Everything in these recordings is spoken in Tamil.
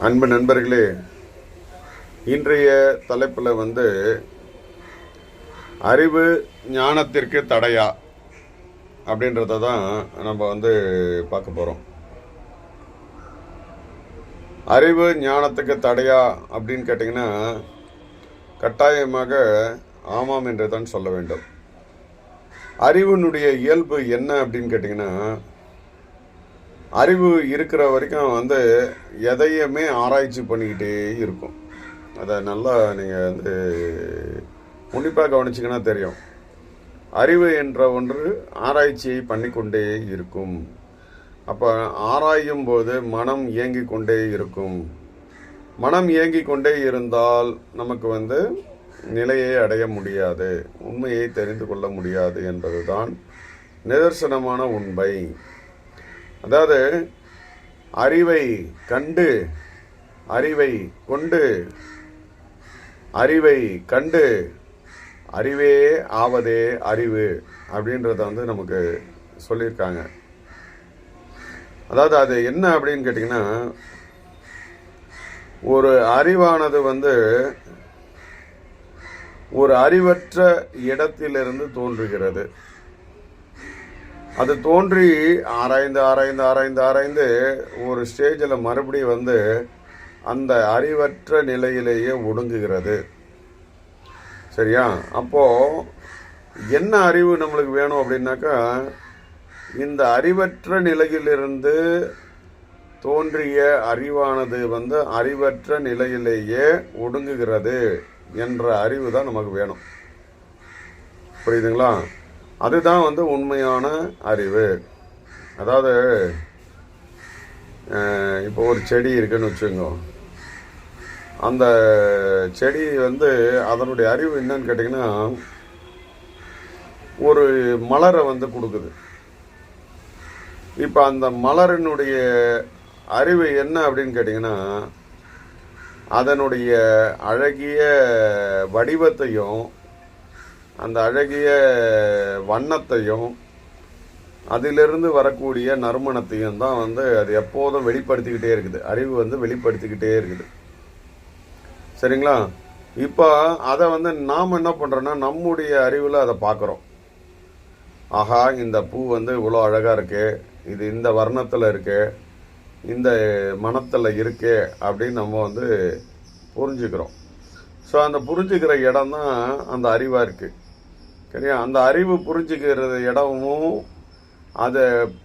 அன்பு நண்பர்களே இன்றைய தலைப்பில் வந்து அறிவு ஞானத்திற்கு தடையா அப்படின்றத தான் நம்ம வந்து பார்க்க போகிறோம் அறிவு ஞானத்துக்கு தடையா அப்படின்னு கேட்டிங்கன்னா கட்டாயமாக ஆமாம் என்று தான் சொல்ல வேண்டும். அறிவினுடைய இயல்பு என்ன அப்படின்னு கேட்டிங்கன்னா அறிவு இருக்கிற வரைக்கும் வந்து எதையுமே ஆராய்ச்சி பண்ணிக்கிட்டே இருக்கும். அதை நல்லா நீங்கள் வந்து உன்னிப்பாக கவனிச்சிங்கன்னா தெரியும். அறிவு என்ற ஒன்று ஆராய்ச்சியை பண்ணிக்கொண்டே இருக்கும். அப்போ ஆராயும் போது மனம் இயங்கி கொண்டே இருக்கும். மனம் இயங்கி கொண்டே இருந்தால் நமக்கு வந்து நிலையை அடைய முடியாது. உண்மையை தெரிந்து கொள்ள முடியாது என்பதுதான் நிதர்சனமான உண்மை. அதாவது அறிவை கண்டு அறிவை கொண்டு அறிவை கண்டு அறிவே ஆவதே அறிவு அப்படின்றத வந்து நமக்கு சொல்லியிருக்காங்க. அதாவது அது என்ன அப்படின்னு கேட்டிங்கன்னா ஒரு அறிவானது வந்து ஒரு அறிவற்ற இடத்திலிருந்து தோன்றுகிறது. அது தோன்றி ஆராய்ந்து ஆராய்ந்து ஆராய்ந்து ஆராய்ந்து ஒரு ஸ்டேஜில் மறுபடியும் வந்து அந்த அறிவற்ற நிலையிலேயே ஒடுங்குகிறது. சரியா? அப்போது என்ன அறிவு நம்மளுக்கு வேணும் அப்படின்னாக்கா இந்த அறிவற்ற நிலையிலிருந்து தோன்றிய அறிவானது வந்து அறிவற்ற நிலையிலேயே ஒடுங்குகிறது என்ற அறிவு தான் நமக்கு வேணும். புரியுதுங்களா? அதுதான் வந்து உண்மையான அறிவு. அதாவது இப்போ ஒரு செடி இருக்குன்னு வச்சுக்கோங்க அந்த செடி வந்து அதனுடைய அறிவு என்னன்னு கேட்டிங்கன்னா ஒரு மலரை வந்து கொடுக்குது. இப்போ அந்த மலரினுடைய அறிவு என்ன அப்படின்னு கேட்டிங்கன்னா அதனுடைய அழகிய வடிவத்தையும் அந்த அழகிய வண்ணத்தையும் அதிலிருந்து வரக்கூடிய நறுமணத்தையும் தான் வந்து அது எப்போதும் வெளிப்படுத்திக்கிட்டே இருக்குது. அறிவு வந்து வெளிப்படுத்திக்கிட்டே இருக்குது. சரிங்களா? இப்போ அதை வந்து நாம் என்ன பண்ணுறோன்னா நம்முடைய அறிவில் அதை பார்க்குறோம் ஆஹா இந்த பூ வந்து இவ்வளோ அழகாக இருக்கு இது இந்த வர்ணத்தில் இருக்கு இந்த மனத்தில் இருக்கு அப்படின்னு நம்ம வந்து புரிஞ்சுக்கிறோம். ஸோ அந்த புரிஞ்சுக்கிற இடம் தான் அந்த அறிவாக இருக்குது சரியா? அந்த அறிவு புரிஞ்சுக்கிற இடமும் அது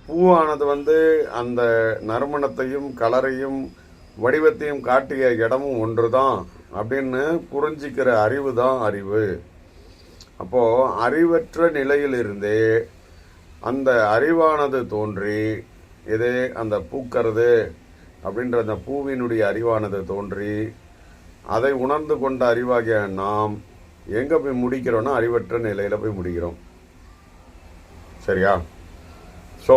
பூவானது வந்து அந்த நறுமணத்தையும் கலரையும் வடிவத்தையும் காட்டிய இடமும் ஒன்று தான் அப்படின்னு புரிஞ்சுக்கிற அறிவு தான் அறிவு. அப்போது அறிவற்ற நிலையிலிருந்தே அந்த அறிவானது தோன்றி எது அந்த பூக்கிறது அப்படின்ற அந்த பூவினுடைய அறிவானது தோன்றி அதை உணர்ந்து கொண்ட அறிவாகிய நாம் எங்கே போய் முடிக்கிறோம்னா அறிவற்ற நிலையில் போய் முடிக்கிறோம். சரியா? ஸோ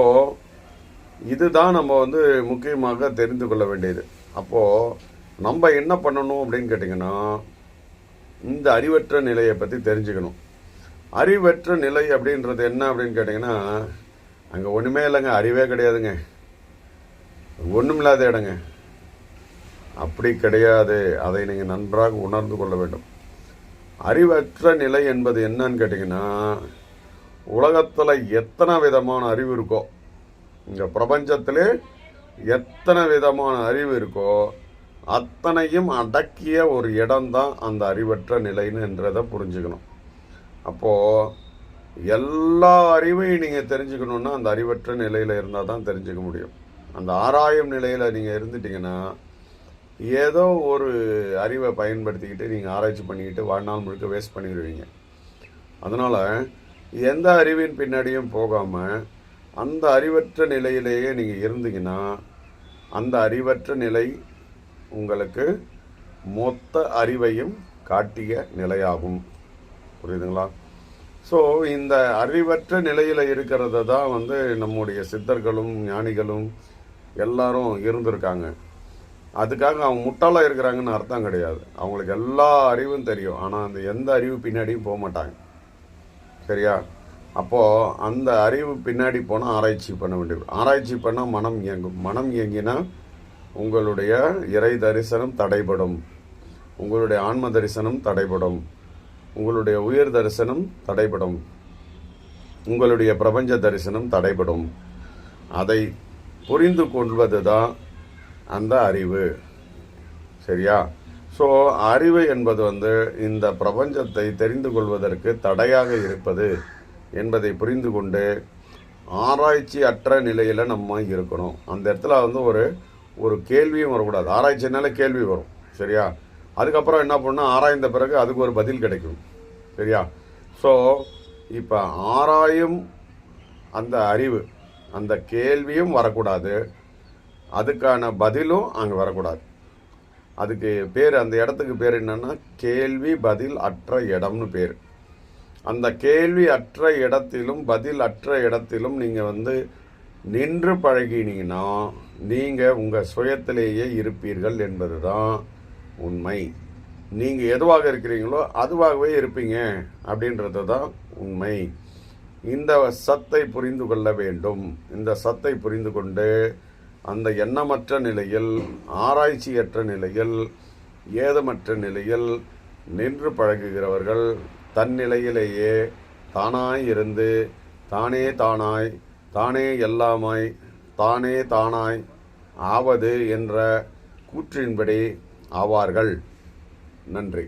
இதுதான் நம்ம வந்து முக்கியமாக தெரிந்து கொள்ள வேண்டியது. அப்போது நம்ம என்ன பண்ணணும் அப்படின்னு கேட்டிங்கன்னா இந்த அறிவற்ற நிலையை பற்றி தெரிஞ்சுக்கணும். அறிவற்ற நிலை அப்படின்றது என்ன அப்படின்னு கேட்டிங்கன்னா அங்கே ஒன்றுமே இல்லைங்க. அறிவே கிடையாதுங்க. ஒன்றுமில்லாத இடங்க. அப்படி கிடையாது. அதை நீங்கள் நன்றாக உணர்ந்து கொள்ள வேண்டும். அறிவற்ற நிலை என்பது என்னன்னு கேட்டிங்கன்னா உலகத்தில் எத்தனை விதமான அறிவு இருக்கோ இந்த பிரபஞ்சத்திலே எத்தனை விதமான அறிவு இருக்கோ அத்தனையும் அடக்கிய ஒரு இடம்தான் அந்த அறிவற்ற நிலைன்னுன்றதை புரிஞ்சுக்கணும். அப்போது எல்லா அறிவையும் நீங்கள் தெரிஞ்சுக்கணுன்னா அந்த அறிவற்ற நிலையில் இருந்தால் தான் தெரிஞ்சுக்க முடியும். அந்த ஆராயும் நிலையில் நீங்கள் இருந்துட்டிங்கன்னா ஏதோ ஒரு அறிவை பயன்படுத்திக்கிட்டு நீங்கள் ஆராய்ச்சி பண்ணிக்கிட்டு வாழ்நாள் முழுக்க வேஸ்ட் பண்ணிடுவீங்க. அதனால் எந்த அறிவின் பின்னாடியும் போகாமல் அந்த அறிவற்ற நிலையிலேயே நீங்கள் இருந்தீங்கன்னா அந்த அறிவற்ற நிலை உங்களுக்கு மொத்த அறிவையும் காட்டிய நிலையாகும். புரியுதுங்களா? ஸோ இந்த அறிவற்ற நிலையில் இருக்கிறத தான் வந்து நம்முடைய சித்தர்களும் ஞானிகளும் எல்லாரும் இருந்திருக்காங்க. அதுக்காக அவங்க முட்டாளாக இருக்கிறாங்கன்னு அர்த்தம் கிடையாது. அவங்களுக்கு எல்லா அறிவும் தெரியும். ஆனால் அந்த எந்த அறிவு பின்னாடியும் போக மாட்டாங்க. சரியா? அப்போது அந்த அறிவு பின்னாடி போனால் ஆராய்ச்சி பண்ண வேண்டியது ஆராய்ச்சி பண்ணால் மனம் இயங்கும். மனம் இயங்கினா உங்களுடைய இறை தரிசனம் தடைபடும். உங்களுடைய ஆன்ம தரிசனம் தடைபடும். உங்களுடைய உயர் தரிசனம் தடைபடும். உங்களுடைய பிரபஞ்ச தரிசனம் தடைபடும். அதை புரிந்து கொள்வது தான் அந்த அறிவு. சரியா? ஸோ அறிவு என்பது வந்து இந்த பிரபஞ்சத்தை தெரிந்து கொள்வதற்கு தடையாக இருப்பது என்பதை புரிந்து கொண்டு ஆராய்ச்சி அற்ற நிலையில் நம்ம இருக்கணும். அந்த இடத்துல வந்து ஒரு ஒரு கேள்வியும் வரக்கூடாது. ஆராய்ச்சினால கேள்வி வரும். சரியா? அதுக்கப்புறம் என்ன பண்ணால் ஆராய்ந்த பிறகு அதுக்கு ஒரு பதில் கிடைக்கும். சரியா? ஸோ இப்போ ஆராயும் அந்த அறிவு அந்த கேள்வியும் வரக்கூடாது. அதுக்கான பதிலும் அங்கே வரக்கூடாது. அதுக்கு பேர் அந்த இடத்துக்கு பேர் என்னன்னா கேள்வி பதில் அற்ற இடம்னு பேர். அந்த கேள்வி அற்ற இடத்திலும் பதில் அற்ற இடத்திலும் நீங்கள் வந்து நின்று பழகினீங்கன்னா நீங்கள் உங்கள் சுயத்திலேயே இருப்பீர்கள் என்பது தான் உண்மை. நீங்கள் எதுவாக இருக்கிறீங்களோ அதுவாகவே இருப்பீங்க அப்படின்றது தான் உண்மை. இந்த சத்தை புரிந்து கொள்ள வேண்டும். இந்த சத்தை புரிந்து கொண்டு அந்த எண்ணமற்ற நிலையில் ஆராய்ச்சியற்ற நிலையில் ஏதமற்ற நிலையில் நின்று பழகுகிறவர்கள் தன் நிலையிலேயே தானாய் இருந்து தானே தானாய் தானே எல்லாமாய் தானே தானாய் ஆவது என்ற கூற்றின்படி ஆவார்கள். நன்றி.